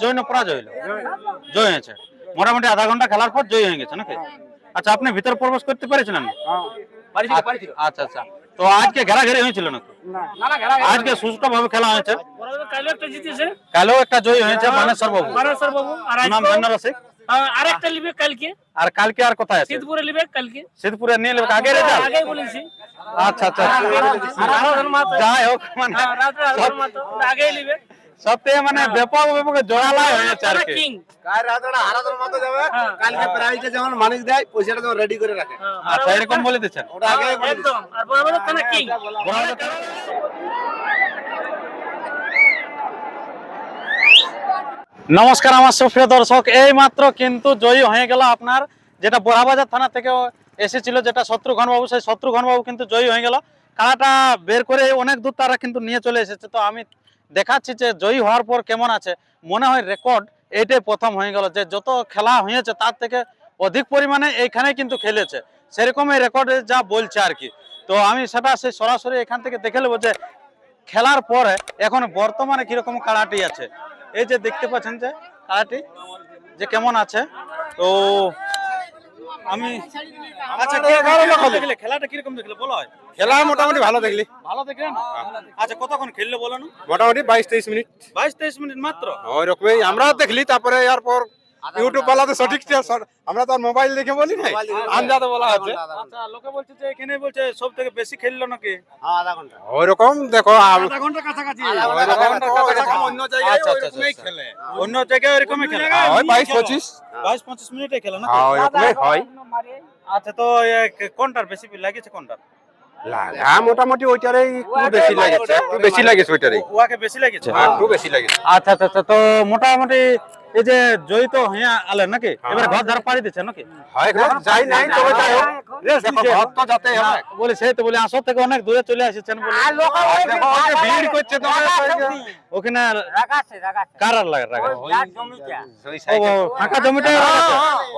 জয় না পরাজয় হইল? জয় হয়েছে। মোটামুটি আধা ঘণ্টা খেলার পর জয় হয়ে গেছে নাকি? আচ্ছা আপনি ভিতরে প্রবেশ করতে পেরেছিলেন? আচ্ছা আচ্ছা। তো আজকে ঘেরাঘেরি হয়েছিল নাকি? আজকে সুস্থ ভাবে খেলা হয়েছে? কালো একটা কালেও একটা জয় হয়েছে মানেশ্বর বাবু। বারাসর বাবু। নাম আজকেও, বেনারসি আরেকটা লিবে কালকে। আর কালকে আর কোথায় আছে? শীতপুরে লিবে কালকে। সিদ্ধপুরে নিয়ে নেবে আগে রেজাল্ট? আগেই বলেছি। আচ্ছা আচ্ছা যাই হোক মানে হ্যাঁ, লিবে সত্যি মানে ব্যাপক ব্যাপক জোড়ালাই হয়েছে আর কি কিং কাল রাত ওটা হারানোর মতো যাবে? হ্যাঁ। কালকে প্রাইজটা যেমন মানিক দেয় পয়সাটা যেমন রেডি করে রাখে। আচ্ছা এরকম বলে দিচ্ছেন? ওটা আগে একদম। আর বরাবর কিং নমস্কার আমার সুপ্রিয় দর্শক। এই মাত্র কিন্তু জয়ী হয়ে গেল আপনার যেটা বোরাবাজার থানা থেকে এসেছিল যেটা শত্রুঘ্ন বাবু সেই শত্রুঘ্ন বাবু কিন্তু জয়ী হয়ে গেল। খেলাটা বের করে অনেক দূর তারা কিন্তু নিয়ে চলে এসেছে। তো আমি দেখাচ্ছি যে জয়ী হওয়ার পর কেমন আছে। মনে হয় রেকর্ড এইটাই প্রথম হয়ে গেল যে যত খেলা হয়েছে তার থেকে অধিক পরিমাণে এইখানে কিন্তু খেলেছে। সেরকমই রেকর্ডে যা বলছে আর কি। তো আমি সেটা সেই সরাসরি এখান থেকে দেখে নেব যে খেলার পরে এখন বর্তমানে কীরকম কাড়াটি আছে। এই যে দেখতে পাচ্ছেন যে কাড়াটি যে কেমন আছে। তো আমি আচ্ছা কে ভালো দেখলে। খেলাটা কীরকম দেখলে? বলো। খেলা মোটামুটি ভালো দেখলি। ভালো দেখলে? আচ্ছা কতক্ষণ খেললে বলো না? মোটামুটি বাইশ তেইশ মিনিট। বাইশ তেইশ মিনিট মাত্র? ওই রকমই আমরা দেখলি তারপরে এরপর ইউটিউব সঠিক আমরা তো আর মোবাইল দেখে বলি আন্দাজে বলা হচ্ছে। আচ্ছা লোকে বলছে যে এখানে বলছে সব থেকে বেশি খেললো নাকি? ওই রকম দেখো আধা ঘণ্টা কাছাকাছি। তো অন্য জায়গায় আচ্ছা, ওই আচ্ছা, আচ্ছা। খেলে। অন্য জায়গায় ওরকমই খেলে। ওই বাইশ পঁচিশ। বাইশ পঁচিশ মিনিটে খেলা না হ্যাঁ, ওই রকমই হয়। আচ্ছা তো কোনটার বেশি লাগিয়েছে কোনটার? লাগা মোটামুটি একটু বেশি লাগেছে একটু বেশি লাগেছে বেশি হ্যাঁ, একটু বেশি লাগেছে আচ্ছা আচ্ছা আচ্ছা তো মোটামুটি এই যে জয়ী তো হইয়া আলেন নাকি? এবার ঘর ধার পাড়ি দিচ্ছে নাকি? হয় যাই নাই তবে যাই ঘর তো যাতে বলে সেই তো বলে আসর থেকে অনেক দূরে চলে আসেছেন বলে। দেখো, ওই যে ভিড় করছে ওখানে কার লাগে রাখা ওই ও সাইকেল ফাঁকা জমিটা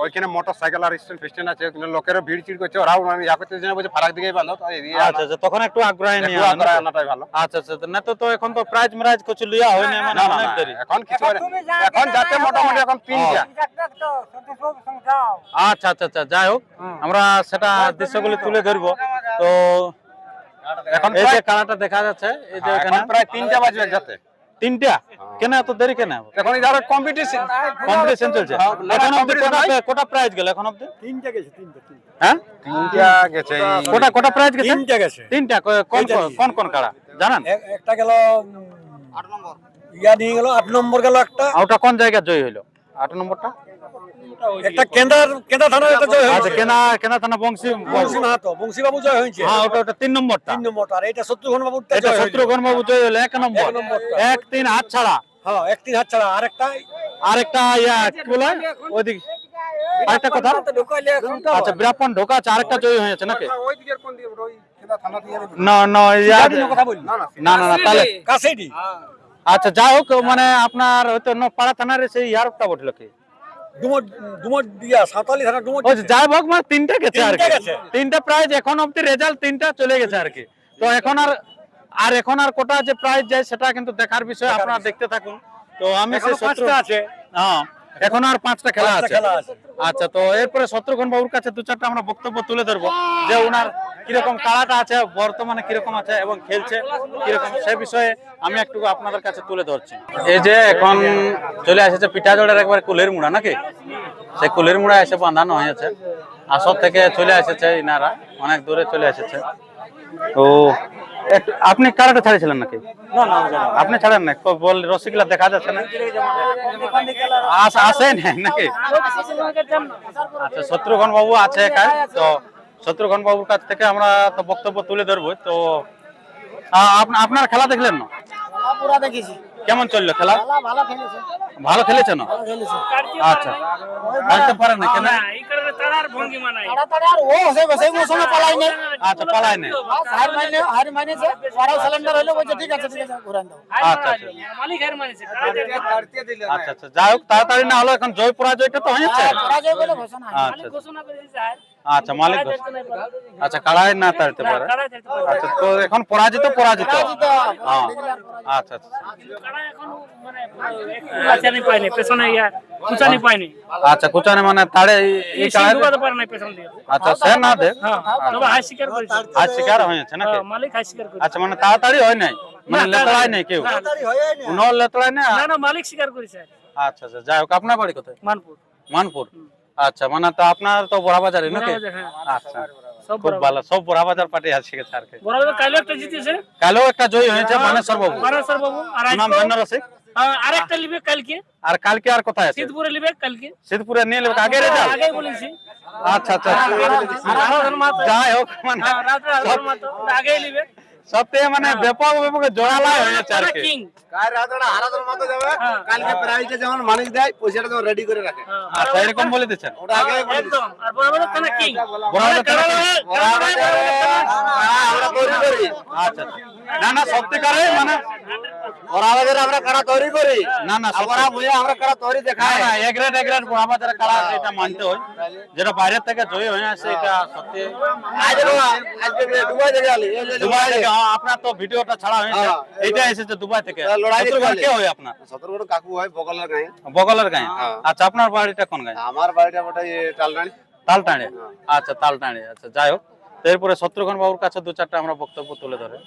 ওইখানে মোটর সাইকেল আর স্ট্যান্ড ফিস্টেন আছে ওখানে লোকেরও ভিড় চিড় করছে। ওরাও আমি ইয়া করতে বলছে ফারাক দিকে এদিকে আচ্ছা আচ্ছা তখন একটু আগ্রহ নিয়ে আগ্রহ আনাটাই ভালো। আচ্ছা আচ্ছা তো না তো তো এখন তো প্রাইজ ম্রাইজ কিছু লিয়া হয় না মানে এখন কিছু হয় এখন যাতে মোটামুটি এখন তিনটা আচ্ছা আচ্ছা আচ্ছা যাই হোক আমরা সেটা দৃশ্যগুলি তুলে ধরবো। তো এখন এই যে কানাটা দেখা যাচ্ছে এই যে হ্যাঁ, এখানে। প্রায় তিনটা বাজবে যাতে তিনটা? কেন এত দেরি কেন? এখন যারা কম্পিটিশন কম্পিটিশন চলছে। হ্যাঁ, এখন অবধি কোটা কোটা প্রাইজ গেল এখন অবধি? তিনটা গেছে তিনটা তিনটা। হ্যাঁ? তিনটা গেছে কোটা কোটা প্রাইজ গেছে? তিনটা গেছে। তিনটা কোন কোন- কাড়া জানেন? একটা গেল নম্বর। ইয়া নিয়ে গেল আট নম্বর গেল একটা। ওটা কোন জায়গায় জয় হইল? আট নম্বরটা? একটা কেন্দার কেন্দার থানার একটা জয় আচ্ছা হয়েছে কেনা কেনা থানা বংশী বংশী মাহাতো বংশী বাবু জয় হয়েছে। হ্যাঁ ওটা ওটা তিন নম্বরটা। তিন নম্বরটা আর এটা শত্রুঘ্ন এটা বাবু জয় হলো এক নম্বর। এক তিন হাত ছাড়া। হ্যাঁ এক তিন হাত ছাড়া। আর আরেকটা ইয়া কি বলে ওইদিক। আরেকটা কথা? আচ্ছা বিরাপন ঢোকা আছে আরেকটা জয় হয়েছে নাকি? ওই দিকের কোন দিকে ওই খেলা থানা দিয়ে না না কথা বলি না না না না না তাহলে কাছেই আচ্ছা যাই হোক মানে আপনার হয়তো পাড়া থানার সেই ইয়ারটা উঠল কি যাই হোক মানে তিনটা গেছে আর কি। তিনটা প্রাইজ এখন অব্দি রেজাল্ট তিনটা চলে গেছে আর কি। তো এখন আর আর এখন আর কোটা যে প্রাইজ যায় সেটা কিন্তু দেখার বিষয় আপনারা দেখতে থাকুন। তো আমি আছে। হ্যাঁ। এখন আর পাঁচটা খেলা আছে। আচ্ছা তো এরপরে শত্রুঘ্ন বাবুর কাছে দু চারটা আমরা বক্তব্য তুলে ধরবো যে ওনার কীরকম কালাটা আছে বর্তমানে কীরকম আছে এবং খেলছে কীরকম সে বিষয়ে আমি একটু আপনাদের কাছে তুলে ধরছি। এই যে এখন চলে এসেছে পিঠাজোড়ের একবার কুলের মুড়া নাকি? সেই কুলের মুড়া এসে বাঁধানো হয়েছে। আসর থেকে চলে এসেছে ইনারা অনেক দূরে চলে এসেছে। তো আপনি কারাটা ছাড়েছিলেন নাকি? আপনি ছাড়েন না বল রসিকলা দেখা যাচ্ছে না। আসে আসেন নাকি? আচ্ছা শত্রুঘন বাবু আছে একা তো শত্রুঘন বাবুর কাছ থেকে আমরা তো বক্তব্য তুলে ধরবো তো আপনার খেলা দেখলেন না? পুরা দেখেছি। কেমন চলল খেলা? ভালো খেলেছে। না? আচ্ছা। খেলতে পারে না কেন? পালাই নাই। আচ্ছা আচ্ছা আচ্ছা। আচ্ছা আচ্ছা যাই হোক তাড়াতাড়ি না হলো এখন জয় পরাজয়টা তো হয়েছে। পরাজয় হয়। আচ্ছা আচ্ছা মালিক ঘোষ। আচ্ছা কাড়াই না তাড়তে পারে। আচ্ছা তো এখন পরাজিত পরাজিত। হ্যাঁ। আচ্ছা আচ্ছা এখনও মানে ইয়া কুচানি আচ্ছা কুচানে মানে তাড়ে এই-। আচ্ছা সে না দেখ। হ্যাঁ, তবে হাই স্বীকার করেছে। আজ শিকার হয়েছে নাকি? হ্যাঁ, মালিক হাই স্বীকার করেছে। আচ্ছা মানে তাড়াতাড়ি হয় নাই? মানে লেতড়ায় নাই কেউ? না, ন লেতড়ায় না না, না, মালিক স্বীকার করেছে। আচ্ছা আচ্ছা যাই হোক আপনার বাড়ি কোথায়? মানপুর। মানপুর। আচ্ছা মানে তো আপনার তো বড়া বাজারে নাকি হ্যাঁ। আচ্ছা খুব ভালো সব বড়া বাজার পার্টি আছে গেছে আর কি। বরাবর কালও একটা জিতেছে। কালও একটা জয় হয়েছে মানেশ্বর বাবু। বারাসর বাবু। আর নাম রসিক? আহ, আরেকটা লিবে কালকে। আর কালকে আর কোথায় আছে? সিদ্ধপুরে লিবে কালকে। সিদ্ধপুরে নিয়ে নেবে আগে রেজাল্ট আগেই বলেছি। আচ্ছা আচ্ছা রাধাধন যাই হোক মানে হ্যাঁ, আগেই লিবে। সত্যি মানে ব্যাপক ব্যাপক জোড়ালাই হয়েছে আর কি। কিং হ্যাঁ। কালকে প্রাইজটা যেমন মানিক দেয় পয়সাটা যেমন রেডি করে রাখে। হ্যাঁ, এরকম বলে দিচ্ছেন ওটা আগে একদম। আর বরাবর থানা কিং বরাবর থানা আমরা তৈরি করি। আচ্ছা না না সত্যিকারে মানে ওরা আমরা কারা তৈরি করি? না না আমরা বুঝে আমরা কারা তৈরি দেখাই? না, না, এক রেট এক রেট বড়া বাজারে কাড়া এটা মানতে হয়। যেটা বাইরের থেকে জয় হয়ে আসে এটা সত্যি আজ আজকে দুবাই থেকে আলি। দুবাই থেকে হ্যাঁ, আপনার তো ভিডিওটা ছাড়া হয়েছে। হ্যাঁ। এইটা এসেছে দুবাই থেকে। কে হয় আপনার? কাকু হয় বগলের গায়ে। বগলের গায়ে? হ্যাঁ। আচ্ছা আপনার বাড়িটা কোন গায়ে? আমার বাড়িটা ওটা তালটাঁড়ে আচ্ছা তালটাঁড়ে আচ্ছা যাই হোক। এরপরে শত্রুঘ্ন বাবুর কাছে দু চারটা আমরা বক্তব্য তুলে ধরে।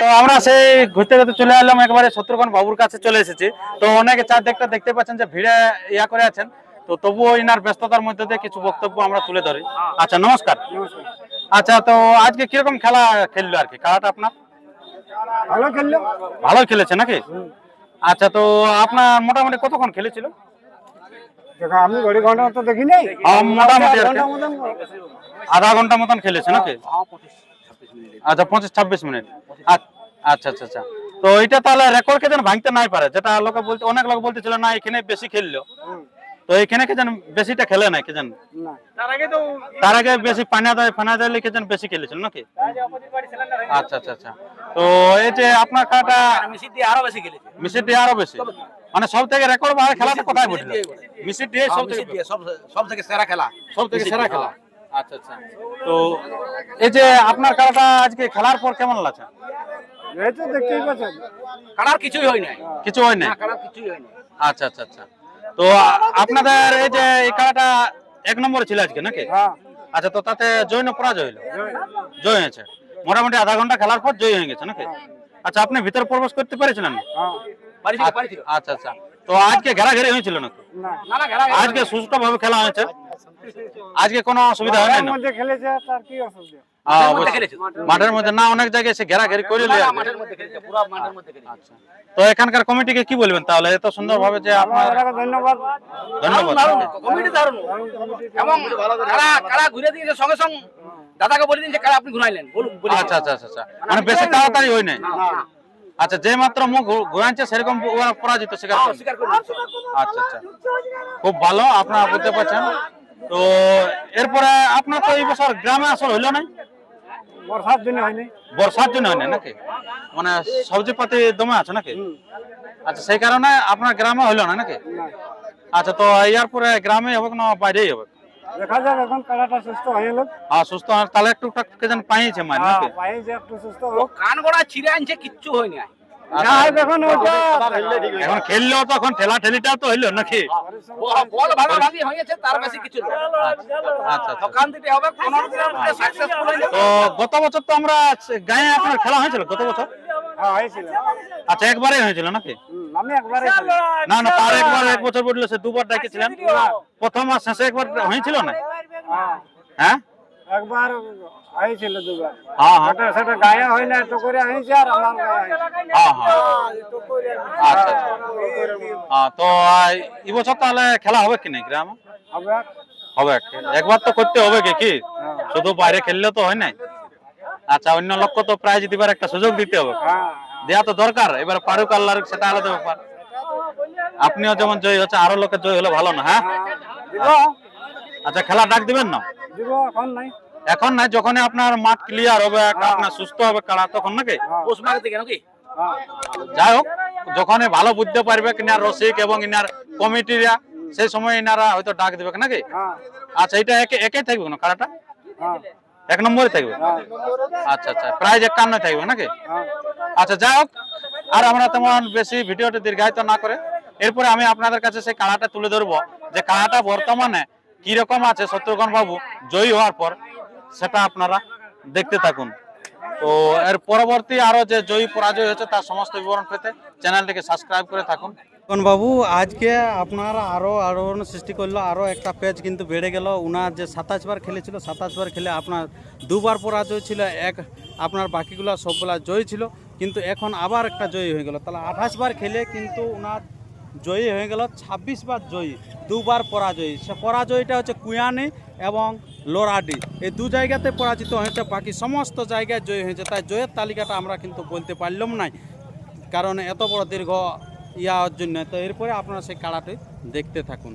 তো আমরা সেই ঘুরতে ঘুরতে চলে এলাম একবারে শত্রুঘ্ন বাবুর কাছে চলে এসেছি। তো অনেকে চার দেখতে পাচ্ছেন যে ভিড়ে ইয়া করে আছেন। তো তবুও ইনার ব্যস্ততার মধ্যে দিয়ে কিছু বক্তব্য আমরা তুলে ধরি। আচ্ছা নমস্কার। আচ্ছা তো আজকে কীরকম খেলা খেললো আর কি? খেলাটা আপনার? ভালো খেললো। ভালোই খেলেছে নাকি? আচ্ছা তো আপনার মোটামুটি কতক্ষণ খেলেছিল? আমি ঘড়ি ঘণ্টা তো দেখি নাই মোটামুটি আধা ঘণ্টা মতন। খেলেছে নাকি? আচ্ছা পঁচিশ ছাব্বিশ মিনিট। আচ্ছা আচ্ছা আচ্ছা আচ্ছা। তো এটা তাহলে রেকর্ড কে যেন ভাঙতে নাই পারে? যেটা লোকে বলতে অনেক লোক বলতেছিল না এখানে বেশি খেললো। তো এখানে কে যেন বেশিটা খেলে না কে যেন? তার আগে তো তার আগে বেশি পানা দেয় ফানা দেয় কে যেন বেশি খেলেছিল নাকি? আচ্ছা আচ্ছা আচ্ছা। তো এই যে আপনার কাটা মিশি দিয়ে আরও বেশি খেলেছে। মিসির দিয়ে আরও বেশি। মানে সব থেকে রেকর্ড ভাবে খেলাটা কোথায় বসল মিসির দিয়ে সব থেকে সব সব থেকে সেরা খেলা। সব থেকে সেরা খেলা। আচ্ছা আচ্ছা। তো এই যে আপনার কাটা আজকে খেলার পর কেমন লাগছে? এই তো দেখতেই পাচ্ছেন। কারার কিছুই হয় নাই। কিছু হয় না কারার কিছুই হয় নাই। আচ্ছা আচ্ছা আচ্ছা। তো আপনাদের এই যে এই খেলাটা এক নম্বরে ছিল আজকে নাকি? হ্যাঁ। আচ্ছা তো তাতে জয় না পরাজয় হলো জয় হয়েছে। মোটামুটি আধা ঘণ্টা খেলার পর জয় হয়ে গেছে নাকি? আচ্ছা আপনি ভিতরে প্রবেশ করতে পেরেছিলেন? হ্যাঁ। আচ্ছা আচ্ছা আচ্ছা। তো আজকে ঘেরাঘেরি হয়েছিল নাকি? না না না আজকে সুস্থ ভাবে খেলা হয়েছে। আজকে কোনো অসুবিধা হয় না? খেলেছে তার কি অসুবিধা? হ্যাঁ। মাঠের মধ্যে না অনেক জায়গায় এসে ঘেরাঘেরি করে লিয়ে আসবে। মাঠের মধ্যে খেলেছে পুরো মাঠের মধ্যে খেলেছে। আচ্ছা। তো এখানকার কমিটিকে কি বলবেন তাহলে? এত সুন্দর ভাবে যে আপনার ধন্যবাদ। ধন্যবাদ। কমিটি দারুণ। এবং কারা কারা ঘুরে দিয়েছে সঙ্গে সঙ্গে দাদাকে বলে দিন যে কারা আপনি ঘুরাইলেন? বলুন আচ্ছা আচ্ছা আচ্ছা মানে বেশি তাড়াতাড়ি হয় নাই? আচ্ছা যে মাত্র মুখ ঘুরাচ্ছে সেরকম ওরা পরাজিত স্বীকার হ্যাঁ। আচ্ছা আচ্ছা। খুব ভালো আপনারা বুঝতে পারছেন। তো এরপরে আপনার তো এই বছর গ্রামে আসল হইল না বর্ষার জন্য হয়নি। বর্ষার জন্য হয় না নাকি? মানে সবজি পাতি দমে আছে নাকি? আচ্ছা সেই কারণে আপনার গ্রামে হইল না নাকি? আচ্ছা তো ইয়ার পরে গ্রামে হবে না বাইরেই হবে? দেখা যাক এখন কালাটা সুস্থ হয়ে লোক হ্যাঁ সুস্থ হয়, তাহলে একটু কে যেন পাইছে মানে নাকি? পায়ে একটু সুস্থ হোক। কান গোড়া ছিঁড়ে আনছে কিচ্ছু হয়নি। দেখুন ওটা। এখন খেললেও তো এখন ঠেলা ঠেলিটাও তো হইল নাকি? বল ভালো হয়েছে তার বেশি কিছু না। আচ্ছা আচ্ছা হবে সাকসেসফুল তো গত বছর তো আমরা গায়ে আপনার খেলা হয়েছিল গত বছর? হ্যাঁ আচ্ছা একবারই হয়েছিল নাকি? না না তার একবার এক বছর বলল সে দুবার ডাকেছিলেন প্রথম আর শেষে একবার হয়েছিল না? হ্যাঁ? একবার হয়েছিল দুবার। হ্যাঁ হ্যাঁ। সেটা গায়ে হয় না তো করে হয়েছে আর আমার গায়ে হ্যাঁ হ্যাঁ। আচ্ছা আচ্ছা। হ্যাঁ তো এই বছর তাহলে খেলা হবে কি না গ্রামে? হবে হবে একবার তো করতে হবে কি কি? শুধু বাইরে খেললে তো হয় নাই? আচ্ছা অন্য লক্ষ্য তো প্রাইজ দিবার একটা সুযোগ দিতে হবে। হ্যাঁ দেয়া তো দরকার। এবার পারুক আল্লাহর সেটা আলাদা ব্যাপার। আপনিও যেমন জয় হচ্ছে আরও লোকের জয় হলে ভালো না হ্যাঁ? আচ্ছা খেলা ডাক দিবেন না? এখন নাই। এখন না যখন আপনার মাঠ ক্লিয়ার হবে আপনার সুস্থ হবে কাড়া তখন নাকি? পোষ কি হ্যাঁ। যাই হোক যখন ভালো বুঝতে পারবে কিনার রসিক এবং ইনার কমিটিরা সেই সময় ইনারা হয়তো ডাক দিবে নাকি? হ্যাঁ। আচ্ছা এটা একে একে থাকবে না কাড়াটা? এক নম্বরে থাকবে? আচ্ছা আচ্ছা প্রাইজ একান্ন থাকবে নাকি? আচ্ছা যাই হোক আর আমরা তেমন বেশি ভিডিওটা দীর্ঘায়িত না করে এরপরে আমি আপনাদের কাছে সেই কাড়াটা তুলে ধরবো যে কাড়াটা বর্তমানে রকম আছে শত্রুঘ্ন বাবু? জয়ী হওয়ার পর সেটা আপনারা দেখতে থাকুন। তো এর পরবর্তী আরও যে জয়ী পরাজয় হয়েছে তার সমস্ত বিবরণ পেতে চ্যানেলটিকে সাবস্ক্রাইব করে থাকুন। বাবু, আজকে আপনার আরও আরোহণ সৃষ্টি করল, আরও একটা পেজ কিন্তু বেড়ে গেল। উনার যে সাতাশ বার খেলেছিল, সাতাশ বার খেলে আপনার দুবার পরাজয় ছিল, এক আপনার বাকিগুলো সবগুলা জয়ী ছিল, কিন্তু এখন আবার একটা জয়ী হয়ে গেল। তাহলে আঠাশ বার খেলে কিন্তু উনার জয়ী হয়ে গেল, ছাব্বিশ বার জয়ী, দুবার পরাজয়ী। সে পরাজয়টা হচ্ছে কুয়ানি এবং লোরাডি। এই দু জায়গাতে পরাজিত হয়েছে, বাকি সমস্ত জায়গায় জয়ী হয়েছে। তাই জয়ের তালিকাটা আমরা কিন্তু বলতে পারলাম না কারণ এত বড় দীর্ঘ ইয়ার জন্য। তো এরপরে আপনারা সেই কাড়াটি দেখতে থাকুন।